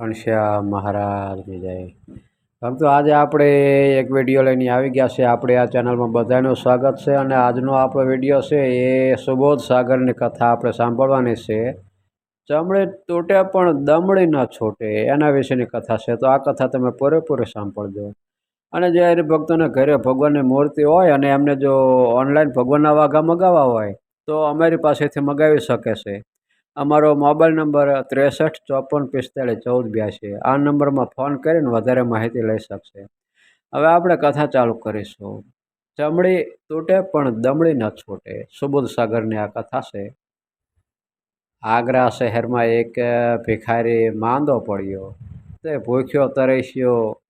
ઘનશ્યામ મહારાજની જય. ભક્તો આજે આપણે એક વીડિયો લઈને આવી ગયા છે. આપણે આ ચેનલમાં બધાનું સ્વાગત છે અને આજનો આપણો વીડિયો છે એ સુબોધ સાગરની કથા આપણે સાંભળવાની છે. ચમડે તૂટે પણ દમડી ન છૂટે એના વિશેની કથા છે. તો આ કથા તમે પૂરેપૂરી સાંભળજો. અને જે હરિભક્તોને ઘરે ભગવાનની મૂર્તિ હોય અને એમને જો ઓનલાઈન ભગવાનના વાઘા મગાવવા હોય, તો અમારી પાસેથી મગાવી શકે છે. અમારો મોબાઈલ નંબર ત્રેસઠ, ચોપન, પિસ્તાળીસ, ચૌદ બ્યાસી આ નંબરમાં ફોન કરીને વધારે માહિતી લઈ શકશે. હવે આપણે કથા ચાલુ કરીશું. ચમડી તૂટે પણ દમડી ન છૂટે. સુબોધ સાગરની આ કથા છે. આગ્રા શહેરમાં એક ભિખારી માંદો પડ્યો. તે ભૂખ્યો તરસ્યો.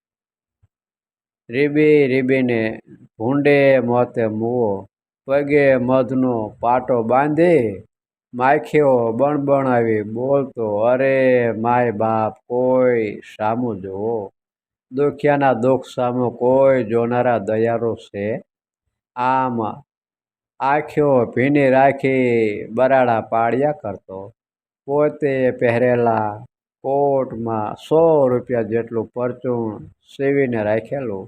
રીબી રીબીને ભૂંડે મોતે મૂવો. પગે મધનો પાટો બાંધી માખ્યો બણબણાવી બોલતો, અરે માય બાપ, કોઈ સામું જુઓ. દુખિયાના દુઃખ સામું કોઈ જોનારા દયારો છે. આમ આખીઓ ભીની રાખી બરાડા પાડ્યા કરતો. પોતે પહેરેલા કોટમાં સો રૂપિયા જેટલું પરચૂણ સીવીને રાખેલું.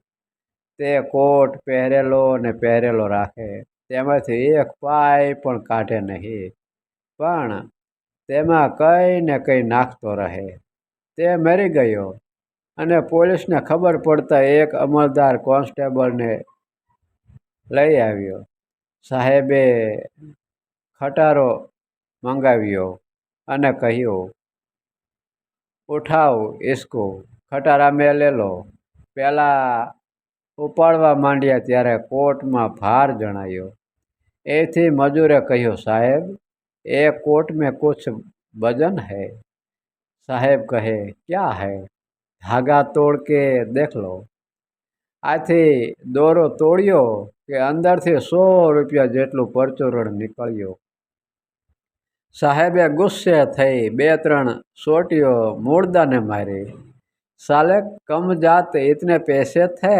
તે કોટ પહેરેલો ને પહેરેલો રાખે. તેમાંથી એક પાય પણ કાઢે નહીં. પણ તેમાં કંઈ ને કંઈ નાખતો રહે. તે મરી ગયો અને પોલીસને ખબર પડતા એક અમલદાર કોન્સ્ટેબલને લઈ આવ્યો. સાહેબે ખટારો મંગાવ્યો અને કહ્યું, ઉઠાવ ઇસકો, ખટારા મેં લે લો. પહેલાં ઉપાડવા માંડ્યા ત્યારે કોર્ટમાં ભાર જણાયો. એથી મજૂરે કહ્યું, સાહેબ એ कोट में कुछ वजन है સાહેબ કહે ક્યાં હૈ ધાગા તોડ કે દેખ લો આથી દોરો તોડ્યો કે અંદરથી સો રૂપિયા જેટલું પરચુરણ નીકળ્યું સાહેબે ગુસ્સે થઈ બે ત્રણ સોટીઓ મૂળદાને મારી साले कम जात इतने पैसे थे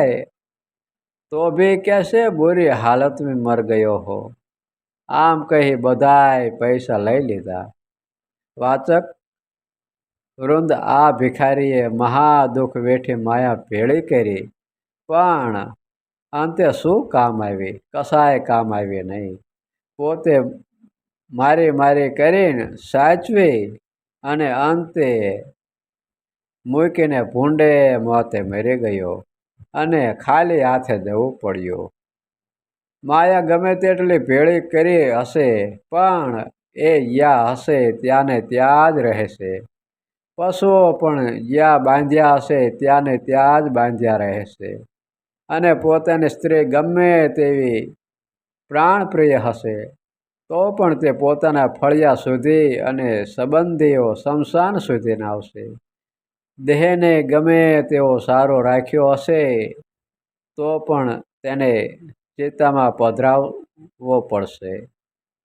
तो भी कैसे बुरी हालत में मर गयो हो આમ કહી બધાય પૈસા લઈ લીધા. વાચક, વૃંદ આ ભિખારીએ મહા દુઃખ વેઠી માયા ભેળી કરી, પણ અંતે શું કામ આવી? કસાય કામ આવી નહીં. પોતે મારી મારી કરીને સાચવી અને અંતે મૂકીને ભૂંડે મોતે મરી ગયો અને ખાલી હાથે જવું પડ્યું. માયા ગમે તેટલી ભેળી કરી હશે, પણ એ યા હશે ત્યાંને ત્યાં જ રહેશે. પશુઓ પણ જ્યાં બાંધ્યા હશે, ત્યાંને ત્યાં જ બાંધ્યા રહેશે. અને પોતાની સ્ત્રી ગમે તેવી પ્રાણપ્રિય હશે, તો પણ તે પોતાના ફળિયા સુધી અને સંબંધીઓ શમશાન સુધીને આવશે દેહને ગમે તેવો સારો રાખ્યો હશે, તો પણ તેને ચિત્તામાં પધરાવવો પડશે.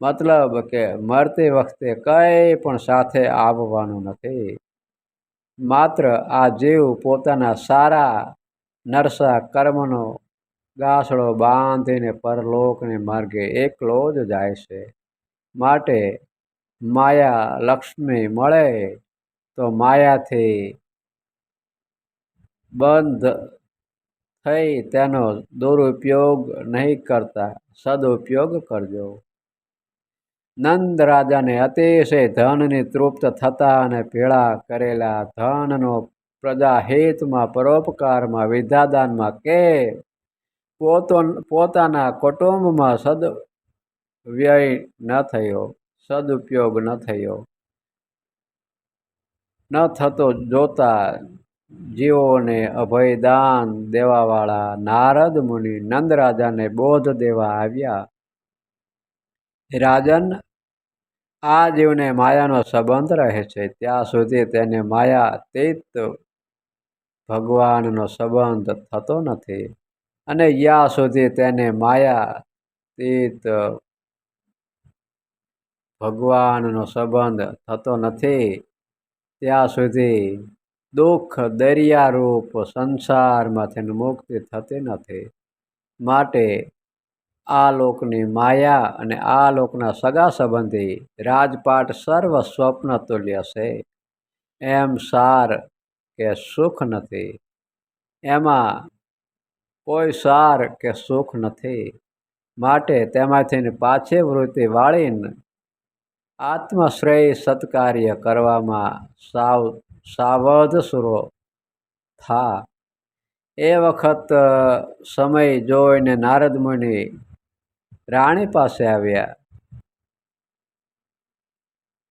મતલબ કે મરતી વખતે કંઈ પણ સાથે આવવાનું નથી. માત્ર આ જીવ પોતાના સારા નરસા કર્મનો ગાસડો બાંધીને પરલોકને માર્ગે એકલો જ જાય છે. માટે માયા લક્ષ્મી મળે તો માયાથી બંધ થઈ તેનો દુરુપયોગ નહીં કરતા સદુપયોગ કરજો. નંદ રાજાને અતિશય ધનની તૃપ્ત થતા અને ભેળા કરેલા ધનનો પ્રજા હિતમાં પરોપકારમાં વિધાદાનમાં કે પોતો, પોતાના કુટુંબમાં સદ વ્યય ન થયો, સદુપયોગ ન થયો. ન થતો જોતા જીવોને અભયદાન દેવાવાળા નારદ મુનિ નંદ રાજાને બોધ દેવા આવ્યા. રાજન, આ જીવને માયાનો સંબંધ રહે છે. ત્યાં સુધી તેને માયા તીત ભગવાનનો સંબંધ થતો નથી અને યા સુધી તેને માયા તીત ભગવાનનો સંબંધ થતો નથી. ત્યાં સુધી દુઃખ, દરિયારૂપ સંસારમાંથી મુક્તિ થતી નથી. માટે આ લોકની માયા અને આ લોકના સગા સંબંધી રાજપાટ સર્વ સ્વપ્ન તુલ્ય છે. એમ સાર કે સુખ નથી. એમાં કોઈ સાર કે સુખ નથી. માટે તેમાંથી પાછી વૃત્તિ વાળીને આત્મશ્રેય સત્કાર્ય કરવામાં સાવ સાવધ સુરો થા. એ વખત સમય જોઈને નારદ મુનિ રાણી પાસે આવ્યા.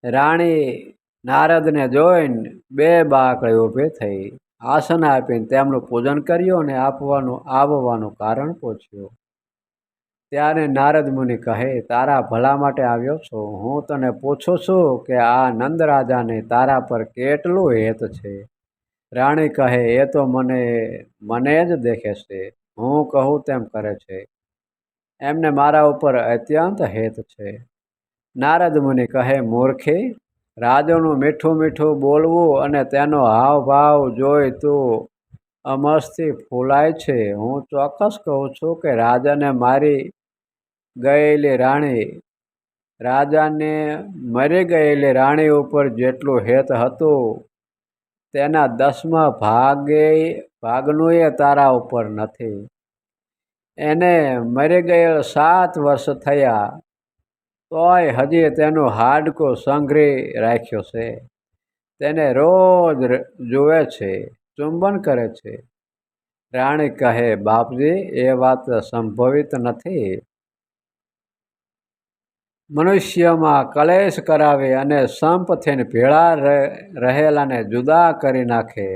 રાણી નારદને જોઈને બે બાકડી ઊભી થઈ. આસન આપીને તેમનું પૂજન કર્યું અને આપવાનું, આવવાનું કારણ પૂછ્યું. ત્યારે નારદ મુનિ કહે, તારા ભલા માટે આવ્યો છું. હું તને પૂછું છું કે આ નંદ રાજાને તારા પર કેટલું હેત છે? રાણી કહે, એ તો મને મને જ દેખે છે. હું કહું તેમ કરે છે. એમને મારા ઉપર અત્યંત હેત છે. નારદ મુનિ કહે, મૂર્ખે, રાજાનું મીઠું મીઠું બોલવું અને તેનો હાવભાવ જોઈ તું અમસથી ફૂલાય છે. હું ચોક્કસ કહું છું કે રાજાને મારી ગયેલી રાણી. રાજાને મરી ગયેલી રાણી ઉપર જેટલું હેત હતું, તેના દસમા ભાગે ભાગનું એ તારા ઉપર નથી. એને મરી ગયેલ સાત વર્ષ થયા, તોય હજી તેનું હાડકો સંઘરી રાખ્યો છે. તેને રોજ જુએ છે, ચુંબન કરે છે. રાણી કહે, બાપજી, એ વાત સંભવિત નથી. મનુષ્યમાં કલેશ કરાવે અને સંપ થઈને ભેળા રહેલાને જુદા કરી નાખે,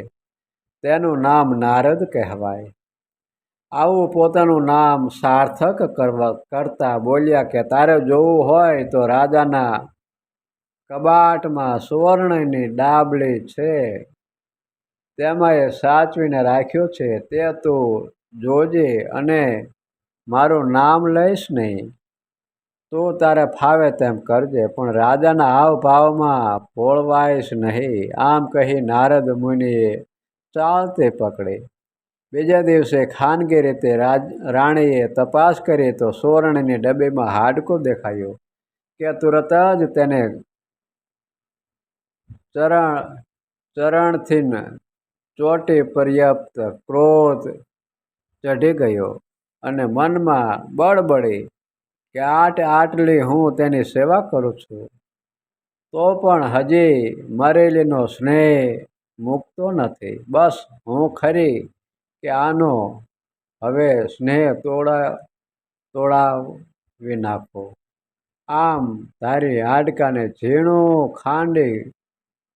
તેનું નામ નારદ કહેવાય. આવું પોતાનું નામ સાર્થક કરવા, કરતા બોલ્યા કે, તારે જોવું હોય તો રાજાના કબાટમાં સુવર્ણની ડાબલી છે. તેમાં એ સાચવીને રાખ્યો છે. તે તું જોજે અને મારું નામ લઈશ નહીં. તું તારે ફાવે તેમ કરજે, પણ રાજાના હાવભાવમાં પોળવાઈશ નહીં. આમ કહી નારદ મુનિએ ચાલતે પકડી. બીજા દિવસે ખાનગી રીતે રાજ, રાણીએ તપાસ કરી તો સોરણની ડબ્બીમાં હાડકું દેખાયું કે તુરત જ તેને ચરણ, ચરણથી ચોટી પર્યાપ્ત ક્રોધ ચઢી ગયો અને મનમાં બળબડી કે આટ આટલી હું તેની સેવા કરું છું. તો પણ હજી મરેલીનો સ્નેહ મૂકતો નથી. બસ હું ખરી કે આનો હવે સ્નેહ તોડા તોડાવી નાખો. આમ તારી હાડકાને ઝીણું ખાંડી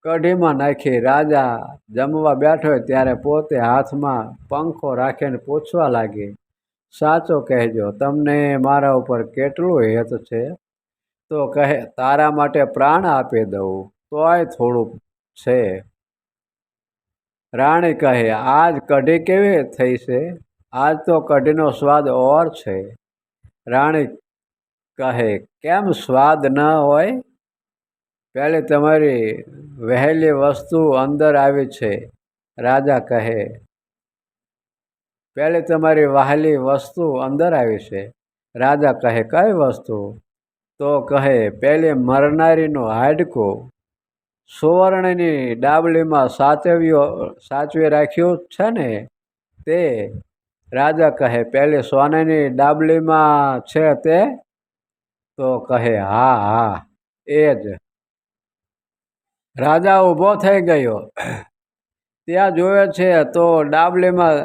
કઢીમાં નાખી રાજા જમવા બેઠો ત્યારે પોતે હાથમાં પંખો રાખીને પૂછવા લાગી સાચો કહેજો. તમને મારા ઉપર કેટલું હેત છે? તો કહે, તારા માટે પ્રાણ આપી દઉં, તોય થોડુંક છે. રાણી કહે, આજ કઢી કેવી થઈ છે? આજ તો કઢીનો સ્વાદ ઓર છે. રાણી કહે, કેમ સ્વાદ ન હોય? પહેલી તમારી વહેલી વસ્તુ અંદર આવી છે. રાજા કહે પહેલી તમારી વહાલી વસ્તુ અંદર આવી છે. રાજા કહે, કઈ વસ્તુ? તો કહે, પહેલી મરનારીનું હાડકું. સુવર્ણની ડાબલીમાં સાચવ્યો, સાચવી રાખ્યું છે ને? તે રાજા કહે, પહેલે સોનાની ડાબલીમાં છે તે? તો કહે, હા હા, એ જ. રાજા ઊભો થઈ ગયો. ત્યાં જોયો છે તો ડાબલીમાં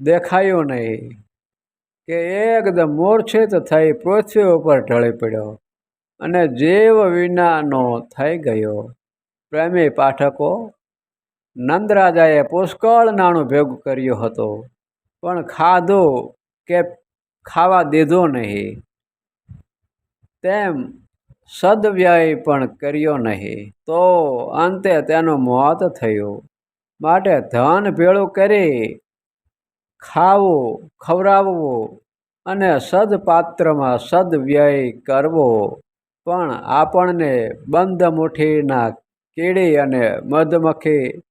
દેખાયું નહીં. કે એકદમ મૂર્છિત થઈ પૃથ્વી ઉપર ઢળી પડ્યો અને જીવ વિનાનો થઈ ગયો. પ્રેમી પાઠકો, નંદરાજાએ પુષ્કળ નાણું ભેગું કર્યું હતું, પણ ખાધું કે ખાવા દીધું નહીં. તેમ સદવ્યય પણ કર્યો નહીં. તો અંતે તેનું મોત થયું. માટે ધન ભેળું કરી ખાવું, ખવડાવવું અને સદપાત્રમાં સદવ્યય કરવો પણ આપણને બંધ મુઠ્ઠીના કીડી અને મધમખી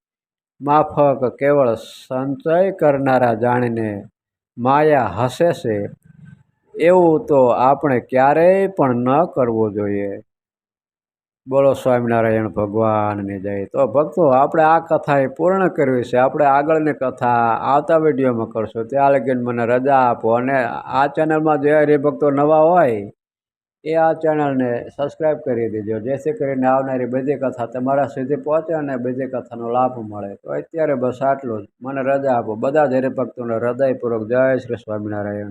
માફક કેવળ સંચય કરનારા જાણીને માયા હસે છે. એવું તો આપણે ક્યારેય પણ ન કરવું જોઈએ. બોલો સ્વામિનારાયણ ભગવાનની જય. તો ભક્તો, આપણે આ કથા એ પૂર્ણ કરવી છે. આપણે આગળની કથા આવતા વિડીયોમાં કરશું. ત્યાં લગીને મને રજા આપો. અને આ ચેનલમાં જે હરિભક્તો નવા હોય, એ આ ચેનલને સબસ્ક્રાઈબ કરી દેજો. જેથી કરીને આવનારી બધી કથા તમારા સુધી પહોંચે અને બધી કથાનો લાભ મળે. તો અત્યારે બસ આટલું જ. મને રજા આપો. બધા જ હરિભક્તોને હૃદયપૂર્વક જય શ્રી સ્વામિનારાયણ.